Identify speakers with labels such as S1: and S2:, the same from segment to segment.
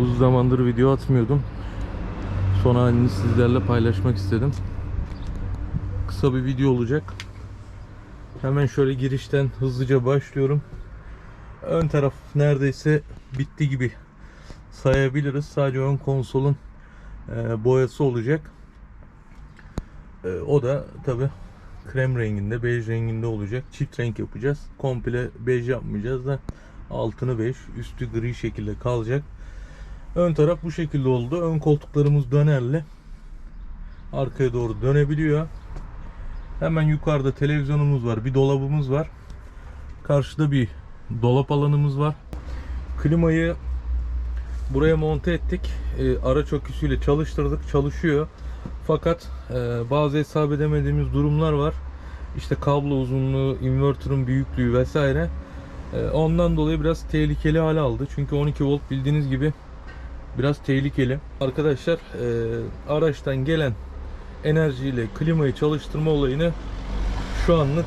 S1: Uzun zamandır video atmıyordum. Son halini sizlerle paylaşmak istedim. Kısa bir video olacak. Hemen şöyle girişten hızlıca başlıyorum. Ön taraf neredeyse bitti gibi sayabiliriz. Sadece ön konsolun e, boyası olacak. E, o da tabi krem renginde, bej renginde olacak. Çift renk yapacağız. Komple bej yapmayacağız da altını bej, üstü gri şekilde kalacak. Ön taraf bu şekilde oldu. Ön koltuklarımız dönerli. Arkaya doğru dönebiliyor. Hemen yukarıda televizyonumuz var. Bir dolabımız var. Karşıda bir dolap alanımız var. Klimayı buraya monte ettik. E, araç aküsüyle çalıştırdık. Çalışıyor. Fakat e, bazı hesap edemediğimiz durumlar var. İşte kablo uzunluğu, inverter'ın büyüklüğü vesaire. E, ondan dolayı biraz tehlikeli hale aldı. Çünkü 12 volt bildiğiniz gibi biraz tehlikeli. Arkadaşlar e, araçtan gelen enerjiyle klimayı çalıştırma olayını şu anlık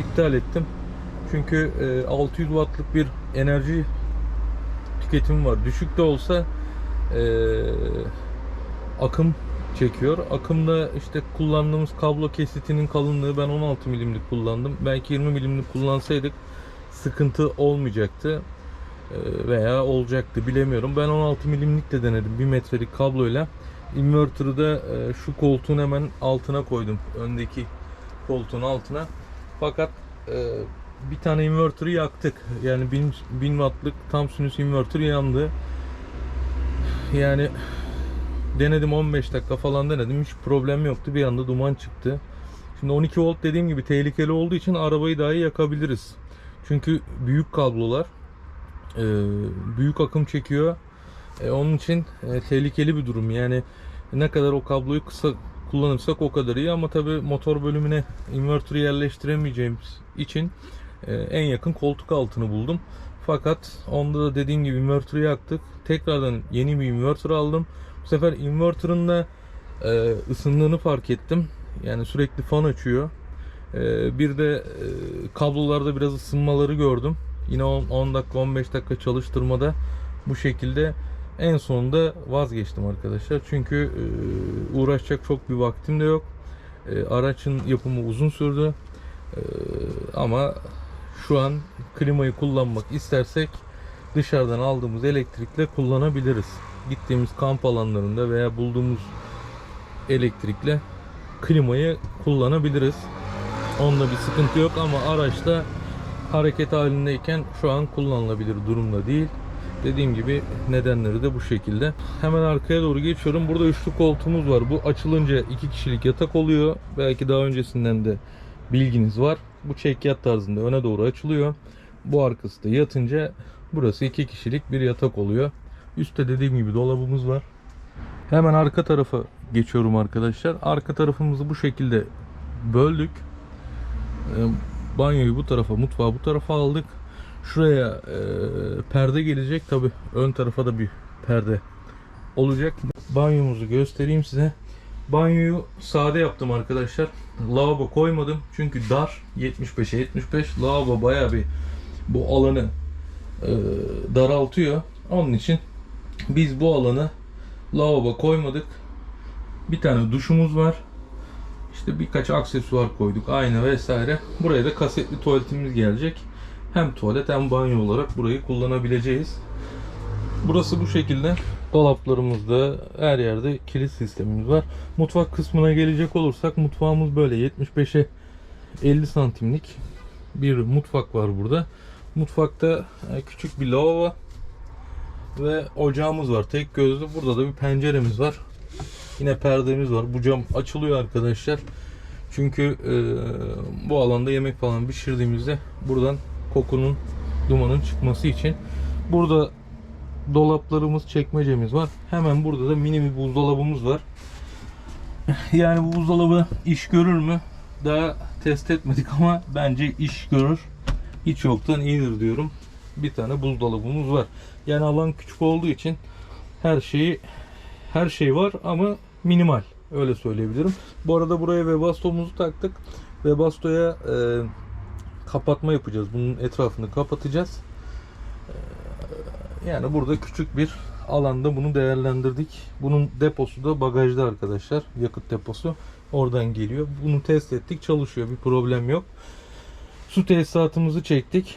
S1: iptal ettim. Çünkü e, 600 wattlık bir enerji tüketimi var. Düşük de olsa e, akım çekiyor. Akımda işte kullandığımız kablo kesitinin kalınlığı ben 16 milimlik kullandım. Belki 20 milimlik kullansaydık sıkıntı olmayacaktı veya olacaktı bilemiyorum. Ben 16 milimlik de denedim 1 metrelik kabloyla. Inverter'ı da e, şu koltuğun hemen altına koydum. Öndeki koltuğun altına. Fakat e, bir tane inverter'ı yaktık. Yani 1000, 1000 wattlık tam sinüs inverter yandı. Yani denedim 15 dakika falan denedim. Hiç problem yoktu. Bir anda duman çıktı. Şimdi 12 volt dediğim gibi tehlikeli olduğu için arabayı dahi yakabiliriz. Çünkü büyük kablolar e, büyük akım çekiyor. E, onun için e, tehlikeli bir durum. Yani ne kadar o kabloyu kısa kullanırsak o kadar iyi ama tabi motor bölümüne inverter'ı yerleştiremeyeceğimiz için e, en yakın koltuk altını buldum. Fakat onda da dediğim gibi inverter'ı yaktık. Tekrardan yeni bir inverter aldım. Bu sefer inverter'ın da e, ısındığını fark ettim. Yani sürekli fan açıyor. E, bir de e, kablolarda biraz ısınmaları gördüm. Yine 10, 10 dakika 15 dakika çalıştırmada bu şekilde en sonunda vazgeçtim arkadaşlar. Çünkü e, uğraşacak çok bir vaktim de yok. E, araçın yapımı uzun sürdü. E, ama şu an klimayı kullanmak istersek dışarıdan aldığımız elektrikle kullanabiliriz. Gittiğimiz kamp alanlarında veya bulduğumuz elektrikle klimayı kullanabiliriz. Onda bir sıkıntı yok ama araçta hareket halindeyken şu an kullanılabilir durumda değil. Dediğim gibi nedenleri de bu şekilde. Hemen arkaya doğru geçiyorum. Burada üçlü koltuğumuz var. Bu açılınca iki kişilik yatak oluyor. Belki daha öncesinden de bilginiz var. Bu çek yat tarzında öne doğru açılıyor. Bu arkası da yatınca burası iki kişilik bir yatak oluyor. Üstte dediğim gibi dolabımız var. Hemen arka tarafa geçiyorum arkadaşlar. Arka tarafımızı bu şekilde böldük. Banyoyu bu tarafa, mutfağı bu tarafa aldık. Şuraya e, perde gelecek. Tabi ön tarafa da bir perde olacak. Banyomuzu göstereyim size. Banyoyu sade yaptım arkadaşlar. Lavabo koymadım. Çünkü dar. 75'e 75. Lavabo baya bir bu alanı e, daraltıyor. Onun için biz bu alanı lavabo koymadık. Bir tane duşumuz var. İşte birkaç aksesuar koyduk. Ayna vesaire. Buraya da kasetli tuvaletimiz gelecek. Hem tuvalet hem banyo olarak burayı kullanabileceğiz. Burası bu şekilde. Dolaplarımızda her yerde kilit sistemimiz var. Mutfak kısmına gelecek olursak mutfağımız böyle 75'e 50 santimlik bir mutfak var burada. Mutfakta e, küçük bir lavabo ve ocağımız var. Tek gözlü. Burada da bir penceremiz var. Yine perdemiz var. Bu cam açılıyor arkadaşlar. Çünkü e, bu alanda yemek falan pişirdiğimizde buradan kokunun, dumanın çıkması için. Burada dolaplarımız, çekmecemiz var. Hemen burada da mini bir buzdolabımız var. Yani bu buzdolabı iş görür mü? Daha test etmedik ama bence iş görür. Hiç yoktan iyidir diyorum. Bir tane buzdolabımız var. Yani alan küçük olduğu için her şeyi her şey var ama minimal. Öyle söyleyebilirim. Bu arada buraya Webasto'muzu taktık. Webasto'ya e, kapatma yapacağız. Bunun etrafını kapatacağız. E, yani burada küçük bir alanda bunu değerlendirdik. Bunun deposu da bagajda arkadaşlar. Yakıt deposu oradan geliyor. Bunu test ettik. Çalışıyor. Bir problem yok. Su tesisatımızı çektik.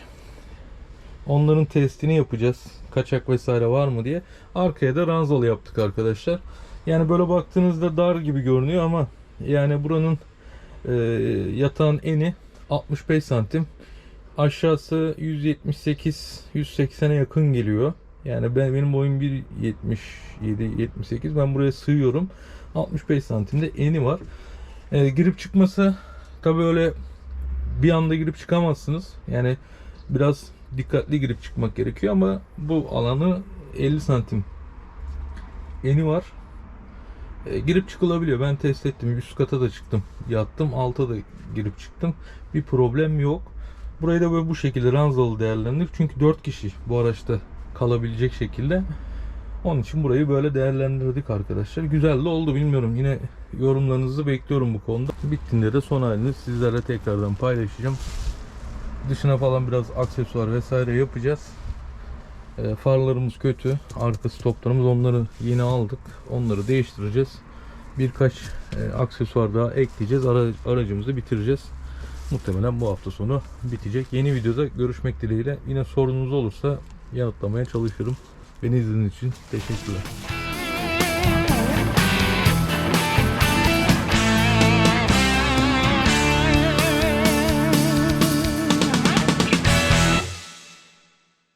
S1: Onların testini yapacağız. Kaçak vesaire var mı diye. Arkaya da ranzalı yaptık arkadaşlar. Yani böyle baktığınızda dar gibi görünüyor ama yani buranın e, yatağın eni 65 santim. Aşağısı 178 180'e yakın geliyor. Yani ben benim boyum 1.77 78. Ben buraya sığıyorum. 65 santimde eni var. E, girip çıkması tabii öyle bir anda girip çıkamazsınız. Yani biraz dikkatli girip çıkmak gerekiyor ama bu alanı 50 santim eni var. E, girip çıkılabiliyor. Ben test ettim. Üst kata da çıktım. Yattım. Alta da girip çıktım. Bir problem yok. Burayı da böyle bu şekilde ranzalı değerlendirdik. Çünkü 4 kişi bu araçta kalabilecek şekilde. Onun için burayı böyle değerlendirdik arkadaşlar. Güzel de oldu bilmiyorum. Yine yorumlarınızı bekliyorum bu konuda. Bittiğinde de son halini sizlerle tekrardan paylaşacağım. Dışına falan biraz aksesuar vesaire yapacağız. E, farlarımız kötü. Arka stoplarımız onları yeni aldık. Onları değiştireceğiz. Birkaç e, aksesuar daha ekleyeceğiz. Ara, aracımızı bitireceğiz. Muhtemelen bu hafta sonu bitecek. Yeni videoda görüşmek dileğiyle. Yine sorunuz olursa yanıtlamaya çalışırım. Beni izlediğiniz için teşekkürler.